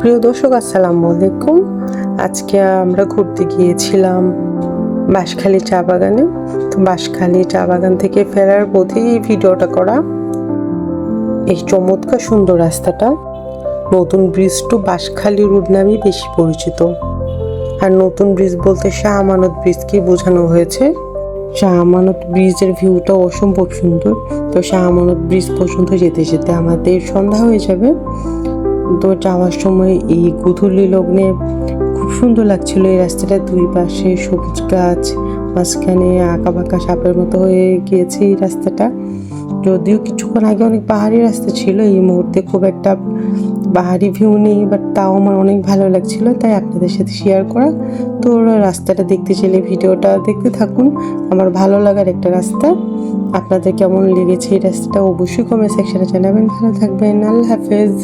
প্রিয় দর্শক, আসসালামু আলাইকুম। আজকে আমরা ঘুরতে গিয়েছিলাম বাঁশখালী চা বাগানে। তো বাঁশখালী চা বাগান থেকে ফেরার পথে এই ভিডিওটা করা। এই চমৎকার সুন্দর রাস্তাটা নতুন ব্রিজ টু বাঁশখালী রোড নামেই বেশি পরিচিত। আর নতুন ব্রিজ বলতে শাহ আমানত ব্রিজকেই বোঝানো হয়েছে। শাহ আমানত ব্রিজের ভিউটা অসম্ভব সুন্দর। তো শাহ আমানত ব্রিজ পর্যন্ত যেতে যেতে আমাদের সন্ধ্যা হয়ে যাবে। তো যাওয়ার সময় এই গুধুলি লগ্নে খুব সুন্দর লাগছিল। এই রাস্তাটা দুই পাশে সবুজ গাছ, মাঝখানে আঁকা বাঁকা সাপের মতো হয়ে গিয়েছে এই রাস্তাটা। যদিও কিছুক্ষণ আগে অনেক পাহাড়ি রাস্তা ছিল, এই মুহূর্তে খুব একটা পাহাড়ি ভিউ নেই বাট তাও আমার অনেক ভালো লাগছিল, তাই আপনাদের সাথে শেয়ার করা। তো রাস্তাটা দেখতে চাইলে ভিডিওটা দেখতে থাকুন, আমার ভালো লাগার একটা রাস্তা। আপনাদের কেমন লেগেছে এই রাস্তাটা অবশ্যই কমেন্ট সেকশনে জানাবেন। ভালো থাকবেন, আল্লাহ হাফেজ।